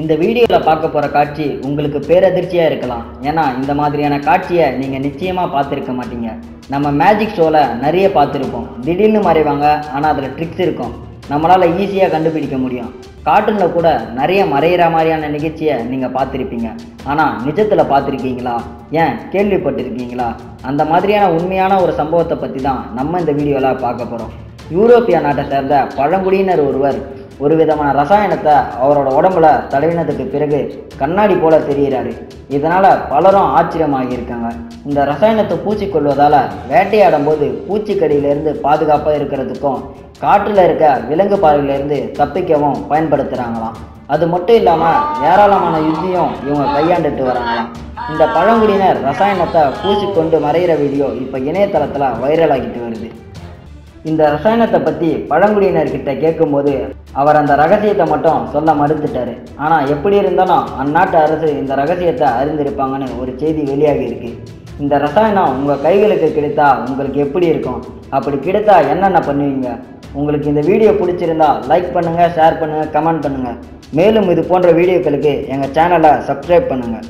இந்த வீடியோவில் பார்க்க போகிற காட்சி உங்களுக்கு பேரதிர்ச்சியாக இருக்கலாம். ஏன்னா இந்த மாதிரியான காட்சியை நீங்கள் நிச்சயமாக பார்த்துருக்க மாட்டீங்க. நம்ம மேஜிக் ஷோவில் நிறைய பார்த்துருப்போம். திடீர்னு மறைவாங்க ஆனால் அதில் ட்ரிக்ஸ் இருக்கும். நம்மளால் ஈஸியாக கண்டுபிடிக்க முடியும். கார்ட்டூனில் கூட நிறைய மறையிற மாதிரியான நிகழ்ச்சியை நீங்கள் பார்த்துருப்பீங்க. ஆனால் நிஜத்தில் பார்த்துருக்கீங்களா? ஏன்? கேள்விப்பட்டிருக்கீங்களா? அந்த மாதிரியான உண்மையான ஒரு சம்பவத்தை பற்றி தான் நம்ம இந்த வீடியோவில் பார்க்க போகிறோம் யூரோப்பிய நாட்டை சேர்ந்த பழங்குடியினர் ஒருவர் ஒரு விதமான ரசாயனத்தை அவரோட உடம்புல தடவினதுக்கு பிறகு கண்ணாடி போல தெரிகிறாரு. இதனால் பலரும் ஆச்சரியமாகியிருக்காங்க. இந்த ரசாயனத்தை பூச்சிக்கொள்வதால வேட்டையாடும் போது பூச்சிக்கடியிலிருந்து பாதுகாப்பாக இருக்கிறதுக்கும் காற்றில் இருக்க விலங்கு பார்வையிலிருந்து தப்பிக்கவும் பயன்படுத்துகிறாங்களாம் அது மட்டும் இல்லாமல் ஏராளமான யுத்தியும் இவங்க கையாண்டுட்டு வராங்களாம். இந்த பழங்குடியினர் ரசாயனத்தை பூசிக்கொண்டு மறைகிற வீடியோ இப்போ இணையதளத்தில் வைரல் ஆகிட்டு வருது. இந்த ரசாயனத்தை பற்றி பழங்குடியினர்கிட்ட கேட்கும்போது அவர் அந்த ரகசியத்தை மட்டும் சொல்ல மறுத்துட்டார். ஆனால் எப்படி இருந்தாலும் அந்நாட்டு அரசு இந்த ரகசியத்தை அறிந்திருப்பாங்கன்னு ஒரு செய்தி வெளியாகி இருக்கு. இந்த ரசாயனம் உங்கள் கைகளுக்கு கிடைத்தா உங்களுக்கு எப்படி இருக்கும்? அப்படி கிடைத்தா என்னென்ன பண்ணுவீங்க? உங்களுக்கு இந்த வீடியோ பிடிச்சிருந்தா லைக் பண்ணுங்கள் ஷேர் பண்ணுங்கள் கமெண்ட் பண்ணுங்கள் மேலும் இது போன்ற வீடியோக்களுக்கு எங்கள் சேனலை சப்ஸ்கிரைப் பண்ணுங்கள்